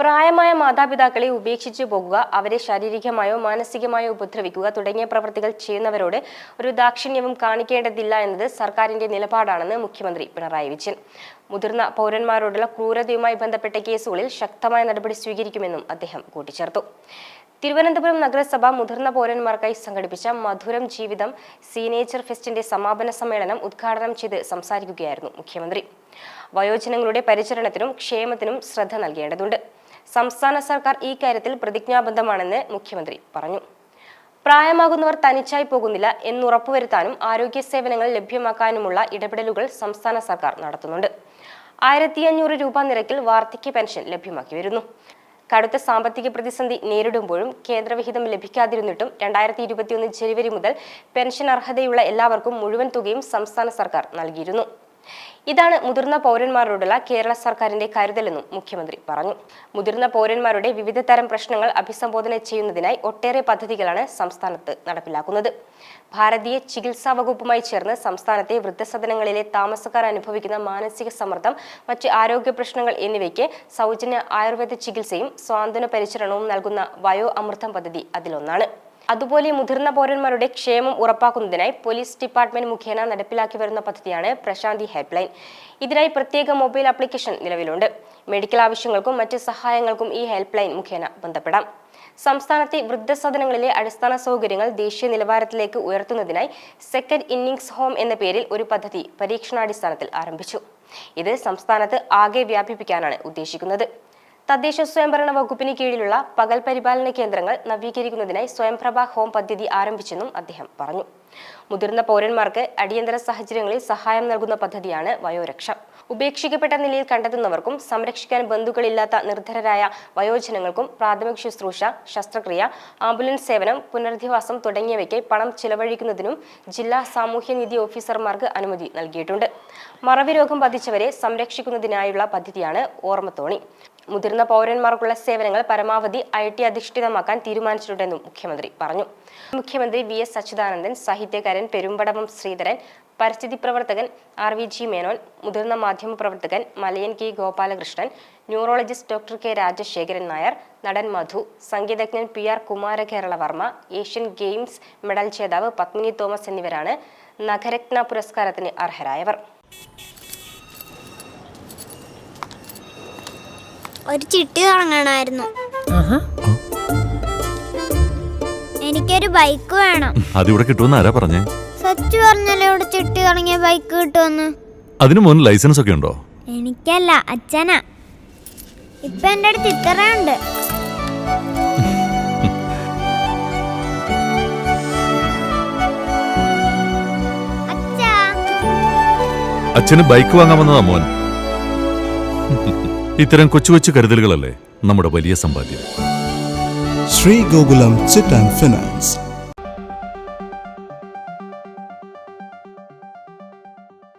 പ്രായമായ മാതാപിതാക്കളെ ഉപേക്ഷിച്ചു പോകുക അവരെ ശാരീരികമായോ മാനസികമായോ ഉപദ്രവിക്കുക തുടങ്ങിയ പ്രവൃത്തികൾ ചെയ്യുന്നവരോട് ഒരു ദാക്ഷിണ്യവും കാണിക്കേണ്ടതില്ല എന്നത് സർക്കാരിന്റെ നിലപാടാണെന്ന് മുഖ്യമന്ത്രി പിണറായി വിജയൻ. മുതിർന്ന പൗരന്മാരോടുള്ള ക്രൂരതയുമായി ബന്ധപ്പെട്ട കേസുകളിൽ ശക്തമായ നടപടി സ്വീകരിക്കുമെന്നും അദ്ദേഹം കൂട്ടിച്ചേർത്തു. തിരുവനന്തപുരം നഗരസഭ മുതിർന്ന പൗരന്മാർക്കായി സംഘടിപ്പിച്ച മധുരം ജീവിതം സീനേച്ചർ ഫെസ്റ്റിന്റെ സമാപന സമ്മേളനം ഉദ്ഘാടനം ചെയ്ത് സംസാരിക്കുകയായിരുന്നു മുഖ്യമന്ത്രി. വയോജനങ്ങളുടെ പരിചരണത്തിനും ക്ഷേമത്തിനും ശ്രദ്ധ നൽകേണ്ടതുണ്ട്. സംസ്ഥാന സർക്കാർ ഈ കാര്യത്തിൽ പ്രതിജ്ഞാബദ്ധമാണെന്ന് മുഖ്യമന്ത്രി പറഞ്ഞു. പ്രായമാകുന്നവർ തനിച്ചായി പോകുന്നില്ല എന്നുറപ്പുവരുത്താനും ആരോഗ്യ സേവനങ്ങൾ ലഭ്യമാക്കാനുമുള്ള ഇടപെടലുകൾ സംസ്ഥാന സർക്കാർ നടത്തുന്നുണ്ട്. ആയിരത്തി അഞ്ഞൂറ് രൂപ നിരക്കിൽ വാർദ്ധക്യ പെൻഷൻ ലഭ്യമാക്കി വരുന്നു. കടുത്ത സാമ്പത്തിക പ്രതിസന്ധി നേരിടുമ്പോഴും കേന്ദ്രവിഹിതം ലഭിക്കാതിരുന്നിട്ടും രണ്ടായിരത്തി ഇരുപത്തിയൊന്ന് ജനുവരി മുതൽ പെൻഷൻ അർഹതയുള്ള എല്ലാവർക്കും മുഴുവൻ തുകയും സംസ്ഥാന സർക്കാർ നൽകിയിരുന്നു. ഇതാണ് മുതിർന്ന പൗരന്മാരോടുള്ള കേരള സർക്കാരിന്റെ കരുതലെന്നും മുഖ്യമന്ത്രി പറഞ്ഞു. മുതിർന്ന പൗരന്മാരുടെ വിവിധ തരം പ്രശ്നങ്ങൾ അഭിസംബോധന ചെയ്യുന്നതിനായി ഒട്ടേറെ പദ്ധതികളാണ് സംസ്ഥാനത്ത് നടപ്പിലാക്കുന്നത്. ഭാരതീയ ചികിത്സാ വകുപ്പുമായി ചേർന്ന് സംസ്ഥാനത്തെ വൃദ്ധസദനങ്ങളിലെ താമസക്കാർ അനുഭവിക്കുന്ന മാനസിക സമ്മർദ്ദം മറ്റ് ആരോഗ്യ പ്രശ്നങ്ങൾ എന്നിവയ്ക്ക് സൗജന്യ ആയുർവേദ ചികിത്സയും സ്വാന്തന പരിചരണവും നൽകുന്ന വയോ അമൃതം പദ്ധതി അതിലൊന്നാണ്. അതുപോലെ മുതിർന്ന പൗരന്മാരുടെ ക്ഷേമം ഉറപ്പാക്കുന്നതിനായി പോലീസ് ഡിപ്പാർട്ട്മെന്റ് മുഖേന നടപ്പിലാക്കി വരുന്ന പദ്ധതിയാണ് പ്രശാന്തി ഹെൽപ്പ് ലൈൻ ഇതിനായി പ്രത്യേക മൊബൈൽ ആപ്ലിക്കേഷൻ നിലവിലുണ്ട്. മെഡിക്കൽ ആവശ്യങ്ങൾക്കും മറ്റ് സഹായങ്ങൾക്കും ഈ ഹെൽപ്പ് ലൈൻ മുഖേന ബന്ധപ്പെടാം. സംസ്ഥാനത്തെ വൃദ്ധസദനങ്ങളിലെ അടിസ്ഥാന സൗകര്യങ്ങൾ ദേശീയ നിലവാരത്തിലേക്ക് ഉയർത്തുന്നതിനായി സെക്കൻഡ് ഇന്നിംഗ്സ് ഹോം എന്ന പേരിൽ ഒരു പദ്ധതി പരീക്ഷണാടിസ്ഥാനത്തിൽ ആരംഭിച്ചു. ഇത് സംസ്ഥാനത്ത് ആകെ വ്യാപിപ്പിക്കാനാണ് ഉദ്ദേശിക്കുന്നത്. തദ്ദേശ സ്വയംഭരണ വകുപ്പിന് കീഴിലുള്ള പകൽ പരിപാലന കേന്ദ്രങ്ങൾ നവീകരിക്കുന്നതിനായി സ്വയംപ്രഭ ഹോം പദ്ധതി ആരംഭിച്ചെന്നും അദ്ദേഹം പറഞ്ഞു. മുതിർന്ന പൗരന്മാർക്ക് അടിയന്തര സാഹചര്യങ്ങളിൽ സഹായം നൽകുന്ന പദ്ധതിയാണ് വയോരക്ഷ. ഉപേക്ഷിക്കപ്പെട്ട നിലയിൽ കണ്ടെത്തുന്നവർക്കും സംരക്ഷിക്കാൻ ബന്ധുക്കളില്ലാത്ത നിർധരരായ വയോജനങ്ങൾക്കും പ്രാഥമിക ശുശ്രൂഷ ശസ്ത്രക്രിയ ആംബുലൻസ് സേവനം പുനരധിവാസം തുടങ്ങിയവയ്ക്ക് പണം ചിലവഴിക്കുന്നതിനും ജില്ലാ സാമൂഹ്യനീതി ഓഫീസർമാർക്ക് അനുമതി നൽകിയിട്ടുണ്ട്. മറവി രോഗം ബാധിച്ചവരെ സംരക്ഷിക്കുന്നതിനായുള്ള പദ്ധതിയാണ് ഓർമ്മത്തോണി. മുതിർന്ന പൗരന്മാർക്കുള്ള സേവനങ്ങൾ പരമാവധി ഐ ടി അധിഷ്ഠിതമാക്കാൻ തീരുമാനിച്ചിട്ടുണ്ടെന്നും മുഖ്യമന്ത്രി പറഞ്ഞു. മുഖ്യമന്ത്രി വി എസ് അച്യുതാനന്ദൻ സാഹിത്യകാരൻ പെരുമ്പടവം ശ്രീധരൻ പരിസ്ഥിതി പ്രവർത്തകൻ ആർ വി ജി മേനോൻ മുതിർന്ന മാധ്യമ പ്രവർത്തകൻ Malayan K Gopalakrishnan neurologist doctor K Rajasekharan Nair നടൻ മധു സംഗീതജ്ഞൻ P R Kumarakeralavarma Asian Games medal ജേതാവ് പത്മിനി തോമസ് എന്നിവരാണ് നഗരത്ന പുരസ്കാരത്തിന് അർഹരായവർ. ഒരു ചിട്ടി തുടങ്ങണമായിരുന്നു എനിക്കൊരു ബൈക്ക് വേണം. അതിവിടെ കിട്ടുമെന്ന് ആരാ പറഞ്ഞേ? സച്ചു പറഞ്ഞല്ലോ ഇവിടെ ചിട്ടി തുടങ്ങിയ ബൈക്ക് കിട്ടുമെന്ന്. അതിനു മുൻ ലൈസൻസ് ഒക്കെ ഉണ്ടോ? എനിക്കല്ല അച്ഛനാ. ഇപ്പൊ എന്റെ അടുത്ത് ഇത്രയുണ്ട്. അച്ഛന് ബൈക്ക് വാങ്ങാൻ വന്നതാ മോൻ. ഇത്തരം കൊച്ചു കൊച്ചു കരുതലുകളല്ലേ നമ്മുടെ വലിയ സമ്പാദ്യം. Shri Gokulam chit and Finance